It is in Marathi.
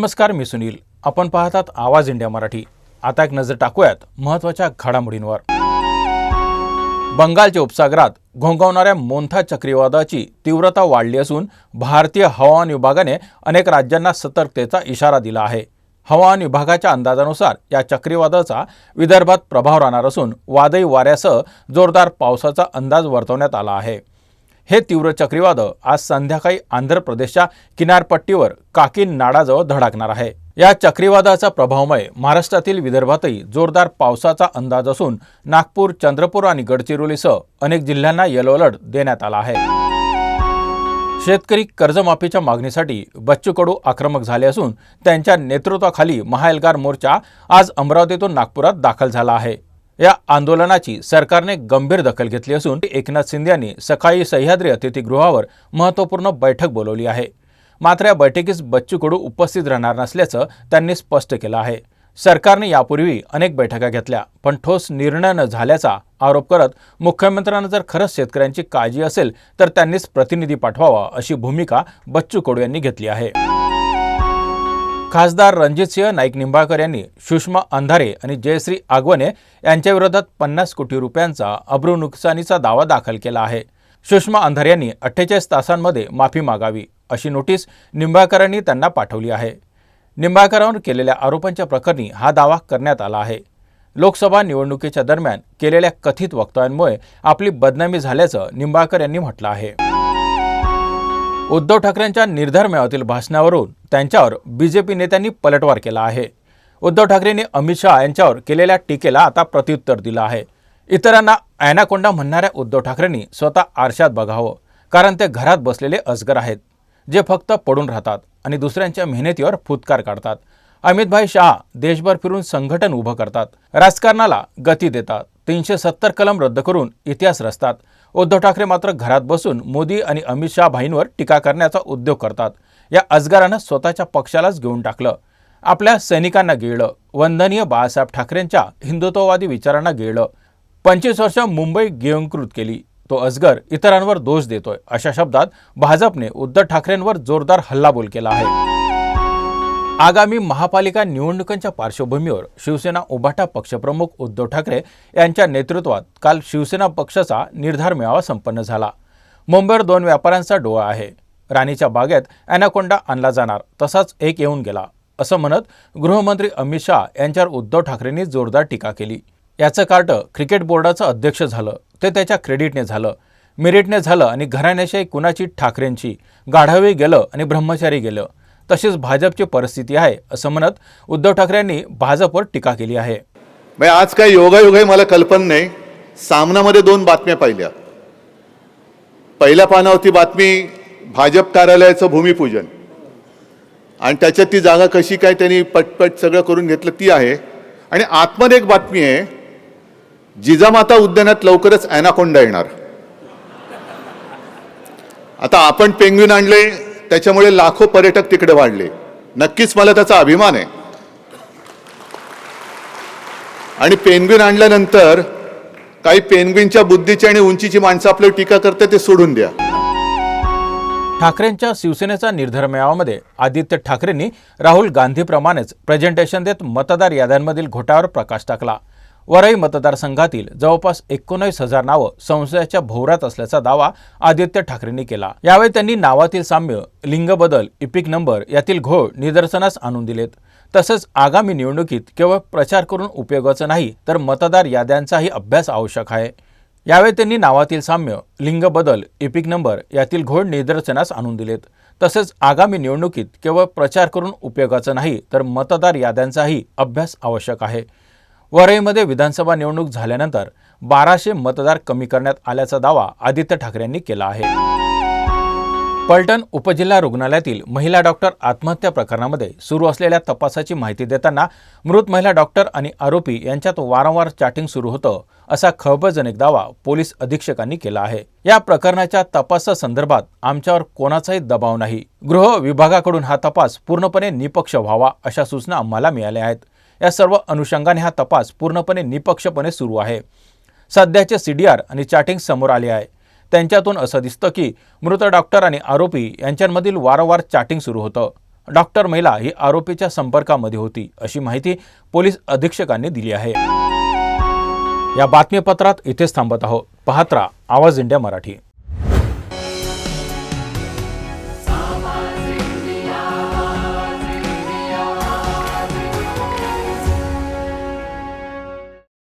नमस्कार मी सुनील. आपण पाहतात आवाज इंडिया मराठी. आता एक नजर टाकूयात महत्त्वाच्या घडामोडींवर. बंगालच्या उपसागरात घोंघवणाऱ्या मोंथा चक्रीवादळाची तीव्रता वाढली असून भारतीय हवामान विभागाने अनेक राज्यांना सतर्कतेचा इशारा दिला आहे. हवामान विभागाच्या अंदाजानुसार या चक्रीवादळाचा विदर्भात प्रभाव राहणार असून वादळी वाऱ्यासह जोरदार पावसाचा अंदाज वर्तवण्यात आला आहे. हे तीव्र चक्रीवादळ आज संध्याकाळी आंध्र प्रदेशच्या किनारपट्टीवर काकीन नाडाजवळ धडकणार आहे. या चक्रीवादळाचा प्रभावमय महाराष्ट्रातील विदर्भातही जोरदार पावसाचा अंदाज असून नागपूर चंद्रपूर आणि गडचिरोलीसह अनेक जिल्ह्यांना येलो अलर्ट देण्यात आला आहे. शेतकरी कर्जमाफीच्या मागणीसाठी बच्चू कडू आक्रमक झाले असून त्यांच्या नेतृत्वाखाली महाएल्गार मोर्चा आज अमरावतीतून नागपुरात दाखल झाला आहे. या आंदोलनाची सरकारने गंभीर दखल घेतली असून एकनाथ शिंदे यांनी सकाळी सह्याद्री अतिथीगृहावर महत्त्वपूर्ण बैठक बोलवली आहे. मात्र या बैठकीस बच्चू कडू उपस्थित राहणार नसल्याचं त्यांनी स्पष्ट केलं आहे. सरकारने यापूर्वी अनेक बैठका घेतल्या पण ठोस निर्णय न झाल्याचा आरोप करत मुख्यमंत्र्यांना जर खरंच शेतकऱ्यांची काळजी असेल तर त्यांनीच प्रतिनिधी पाठवावा अशी भूमिका बच्चू कडू यांनी घेतली आहे. खासदार रणजितसिंह नाईक निंबाळकर यांनी सुषमा अंधारे आणि जयश्री आगवणे यांच्याविरोधात पन्नास कोटी रुपयांचा अब्रू नुकसानीचा दावा दाखल केला आहे. सुषमा अंधारे यांनी अठ्ठेचाळीस तासांमध्ये माफी मागावी अशी नोटीस निंबाळकरांनी त्यांना पाठवली आहे. निंबाळकरांवर केलेल्या आरोपांच्या प्रकरणी हा दावा करण्यात आला आहे. लोकसभा निवडणुकीच्या दरम्यान केलेल्या कथित वक्तव्यांमुळे आपली बदनामी झाल्याचं निंबाळकर यांनी म्हटलं आहे. उद्धव ठाकरेंच्या निर्धार मेळावतील भाषणावरून त्यांच्यावर बीजेपी नेत्यांनी पलटवार केला आहे. उद्धव ठाकरेंनी अमित शहा यांच्यावर केलेल्या टीकेला आता प्रत्युत्तर दिलं आहे. इतरांना ॲनाकोंडा म्हणणाऱ्या उद्धव ठाकरेंनी स्वतः आरशात बघावं कारण ते घरात बसलेले अजगर आहेत जे फक्त पडून राहतात आणि दुसऱ्यांच्या मेहनतीवर फुतकार काढतात. अमितभाई शहा देशभर फिरून संघटन उभं करतात राजकारणाला गती देतात तीनशे सत्तर कलम रद्द करून इतिहास रचतात उद्धव ठाकरे मात्र घरात बसून मोदी आणि अमित शहा भाईंवर टीका करण्याचा उद्योग करतात. या अजगारानं स्वतःच्या पक्षालाच घेऊन टाकलं. आपल्या सैनिकांना गिळलं. वंदनीय बाळासाहेब ठाकरेंच्या हिंदुत्ववादी विचारांना गिळलं. पंचवीस वर्ष मुंबई गिळंकृत केली. तो अजगर इतरांवर दोष देतोय अशा शब्दात भाजपने उद्धव ठाकरेंवर जोरदार हल्लाबोल केला आहे. आगामी महापालिका निवडणुकांच्या पार्श्वभूमीवर शिवसेना उभाटा पक्षप्रमुख उद्धव ठाकरे यांच्या नेतृत्वात काल शिवसेना पक्षाचा निर्धार मेळावा संपन्न झाला. मुंबईवर दोन व्यापाऱ्यांचा डोळा आहे. राणीच्या बागेत अॅनाकोंडा आणला जाणार तसाच एक येऊन गेला असं म्हणत गृहमंत्री अमित शहा यांच्यावर उद्धव ठाकरेंनी जोरदार टीका केली. याचं कार्ट क्रिकेट बोर्डाचं अध्यक्ष झालं ते त्याच्या क्रेडिटने झालं. मेरिटने झालं आणि घराण्याशाही कुणाची? ठाकरेंची. गाढावे गेलं आणि ब्रह्मचारी गेलं. तशीच भाजपची परिस्थिती आहे असं म्हणत उद्धव ठाकरे यांनी भाजपवर टीका केली आहे. म्हणजे आज काय योगायोग आहे मला कल्पना नाही. सामनामध्ये दोन बातम्या पाहिल्या. पहिल्या पानावरती बातमी भाजप कार्यालयाचं भूमिपूजन. आणि त्याच्यात ती जागा कशी काय त्यांनी पटपट सगळं करून घेतलं ती आहे. आणि आतमध्ये एक बातमी आहे जिजामाता उद्यानात लवकरच अॅनाकोंडा येणार. आता आपण पेंग्विन आणले त्याच्यामुळे लाखो पर्यटक तिकडे वाढले. नक्कीच मला त्याचा अभिमान आहे. आणि पेनग्विन आणल्यानंतर काही पेनग्विनच्या बुद्धीची आणि उंचीची माणसं आपल्यावर टीका करते ते सोडून द्या. ठाकरेंच्या शिवसेनेचा निर्धार मेळाव्यामध्ये आदित्य ठाकरेंनी राहुल गांधीप्रमाणेच प्रेझेंटेशन देत मतदार याद्यांमधील घोटाळ्यावर प्रकाश टाकला. वरई मतदारसंघातील जवळपास एकोणीस हजार नावं संशयाच्या भोवऱ्यात असल्याचा दावा आदित्य ठाकरेंनी केला. यावेळी त्यांनी नावातील साम्य लिंग बदल इपिक नंबर यातील घोळ निदर्शनास आणून दिलेत. तसंच आगामी निवडणुकीत केवळ प्रचार करून उपयोगाचं नाही तर मतदार याद्यांचाही अभ्यास आवश्यक आहे. यावेळी त्यांनी नावातील साम्य लिंग बदल इपिक नंबर यातील घोळ निदर्शनास आणून दिलेत. तसेच आगामी निवडणुकीत केवळ प्रचार करून उपयोगाचं नाही तर मतदार याद्यांचाही अभ्यास आवश्यक आहे. वरईमध्ये विधानसभा निवडणूक झाल्यानंतर बाराशे मतदार कमी करण्यात आल्याचा दावा आदित्य ठाकरेंनी केला आहे. पलटण उपजिल्हा रुग्णालयातील महिला डॉक्टर आत्महत्या प्रकरणामध्ये सुरू असलेल्या तपासाची माहिती देताना मृत महिला डॉक्टर आणि आरोपी यांच्यात वारंवार चॅटिंग सुरू होतं असा खळबळजनक दावा पोलीस अधीक्षकांनी केला आहे. या प्रकरणाच्या तपासासंदर्भात आमच्यावर कोणाचाही दबाव नाही. गृह विभागाकडून हा तपास पूर्णपणे निपक्ष व्हावा अशा सूचना आम्हाला मिळाल्या आहेत. या सर्व अनुषंगाने हा तपास पूर्णपणे निपक्षपणे सुरू आहे. सध्याचे सी डी आर आणि चॅटिंग समोर आले आहे. त्यांच्यातून असं दिसतं की मृत डॉक्टर आणि आरोपी यांच्यामधील वारंवार चॅटिंग सुरू होतं. डॉक्टर महिला ही आरोपीच्या संपर्कामध्ये होती अशी माहिती पोलीस अधीक्षकांनी दिली आहे. या बातमीपत्रात इथेच थांबत आहोत. पाहत्रा आवाज इंडिया मराठी.